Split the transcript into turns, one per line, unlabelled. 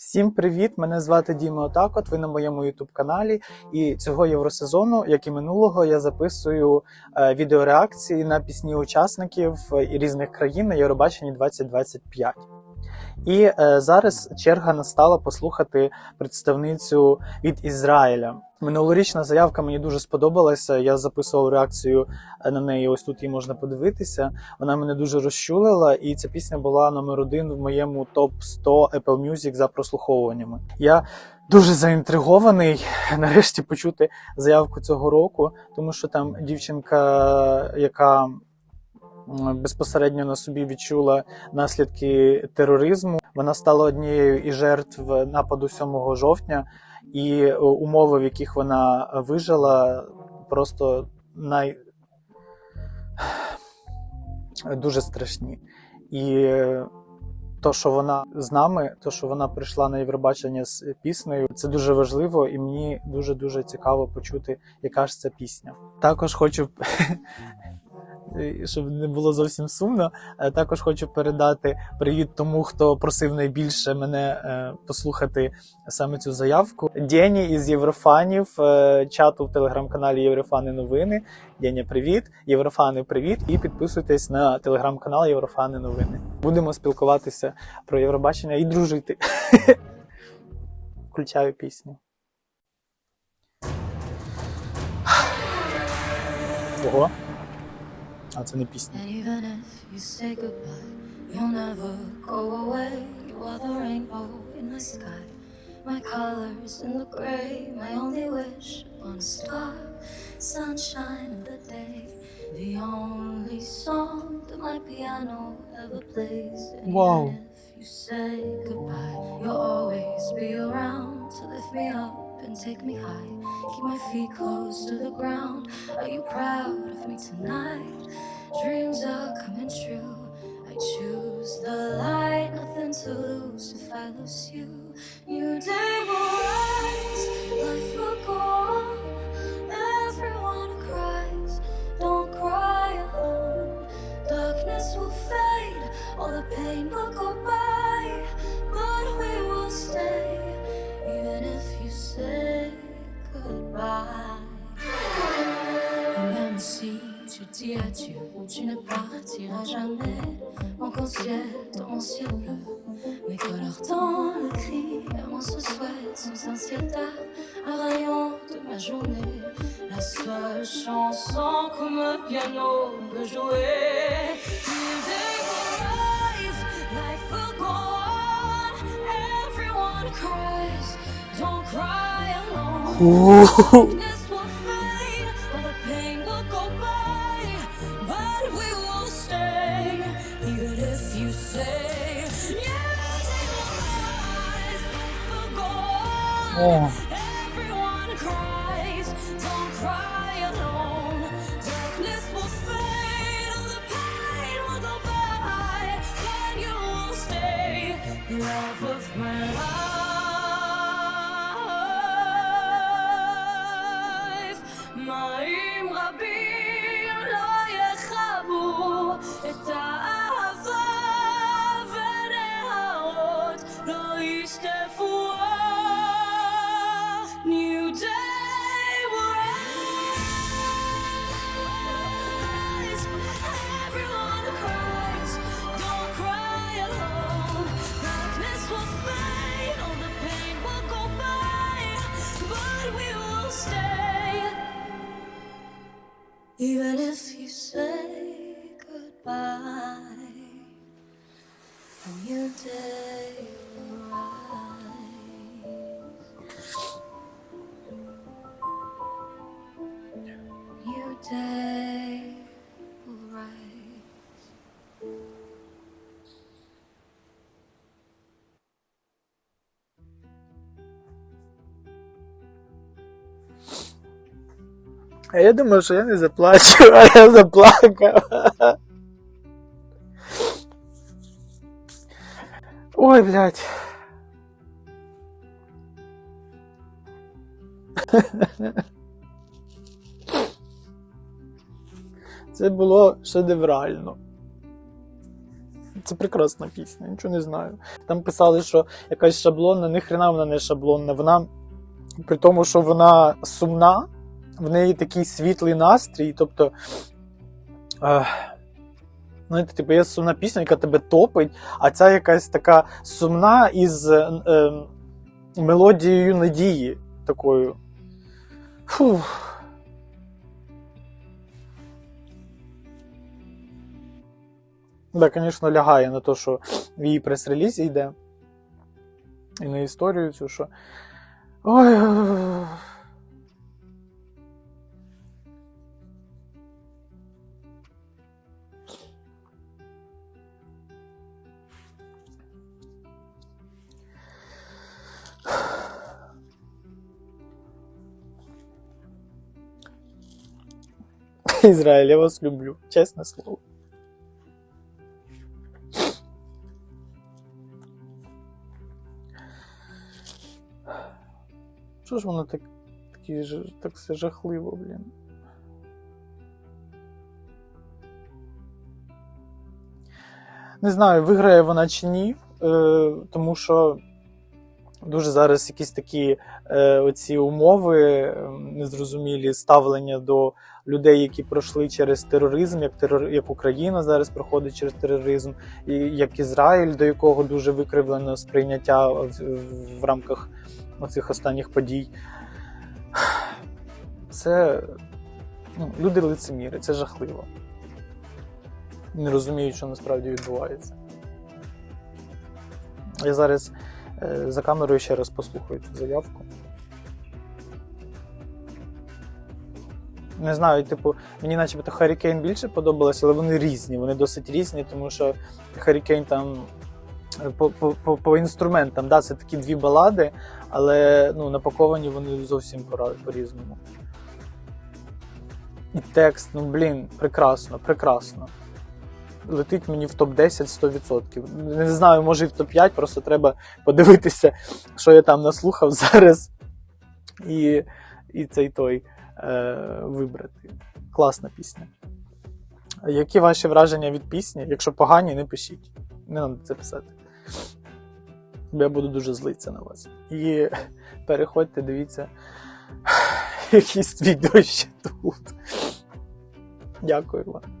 Всім привіт! Мене звати Діма Отакот. Ви на моєму youtube каналі. І цього євросезону, як і минулого, я записую е, відеореакції на пісні учасників е, різних країн на Євробаченні 2025. І е, зараз черга настала послухати представницю від Ізраїля. Минулорічна заявка мені дуже сподобалася. Я записував реакцію е, на неї. Ось тут її можна подивитися. Вона мене дуже розчулила, і ця пісня була номер один в моєму топ 100 Apple Music за прослуховуваннями. Я дуже заінтригований нарешті почути заявку цього року, тому що там дівчинка, яка безпосередньо на собі відчула наслідки тероризму. Вона стала однією із жертв нападу 7 жовтня, і е, умови, в яких вона вижила, просто най... дуже страшні. І е, то, що вона з нами, то, що вона прийшла на Євробачення з піснею, це дуже важливо, і мені дуже дуже цікаво почути, яка ж це пісня. Також хочу. Щоб не було зовсім сумно, е, також хочу передати привіт тому, хто просив найбільше мене е, послухати саме цю заявку. Дені із Єврофанів, е, чату в телеграм-каналі Єврофани Новини. Деня, привіт, Єврофани, привіт. І підписуйтесь на телеграм-канал Єврофани Новини. Будемо спілкуватися про Євробачення і дружити. Включаю пісню. Ого. А це не пісня.
And even if you say goodbye, you'll never go away. You are the rainbow in my sky, my colors in the gray, my only wish upon a star, sunshine of the day, the only song that my piano ever plays. And
Wow.
even if you say goodbye, you'll always be around to lift me up and take me high, keep my feet close to the ground. Are you proud of me tonight? Dreams are coming true. I choose the light, nothing to lose if I lose you. New day will rise, life will go on. Everyone cries, don't cry alone. Darkness will fade, all the pain will go by, tu ne partiras jamais. Mon ciel dans mon ciel bleu, mes couleurs dans le cri. On se souhaite sous un ciel tard, un rayon de ma journée. La seule chanson que mon piano peut jouer. New 哇 even if you say goodbye, a new day will rise. New day
А я думаю, що я не заплачу, а я заплакав. Ой, блядь. Це було шедеврально. Це прекрасна пісня, нічого не знаю. Там писали, що якась шаблонна, ніхрена вона не шаблонна. Вона при тому, що вона сумна, в неї такий світлий настрій. Тобто, е, знаєте, типу, є сумна пісня, яка тебе топить, а ця якась така сумна із е, е, мелодією надії такою. Фух. Да, звісно, лягає на те, що в її прес-релізі йде. І на історію цю, що. Ой. Ізраїль, я вас люблю, чесне слово. Що ж воно так, такі, так все жахливо, блін. Не знаю, виграє вона чи ні, е, тому що дуже зараз якісь такі е, оці умови е, незрозумілі ставлення до людей, які пройшли через тероризм, як терор, як Україна зараз проходить через тероризм, і як Ізраїль, до якого дуже викривлено сприйняття в, в, рамках оцих останніх подій. Це ну, люди лицеміри, це жахливо. Не розуміють, що насправді відбувається. Я зараз за камерою ще раз послухаю цю заявку. Не знаю, типу, мені начебто Харікейн більше подобалося, але вони різні. Вони досить різні, тому що Харікейн там е, по, по, по, по інструментам, да, це такі дві балади, але ну, напаковані вони зовсім по-різному. І текст, ну блін, прекрасно, прекрасно. Летить мені в топ-10 100%. Не знаю, може і в топ-5, просто треба подивитися, що я там наслухав зараз. І, і цей той е, вибрати. Класна пісня. Які ваші враження від пісні? Якщо погані, не пишіть. Не треба це писати. Бо я буду дуже злитися на вас. І переходьте, дивіться якісь відео ще тут. Дякую вам.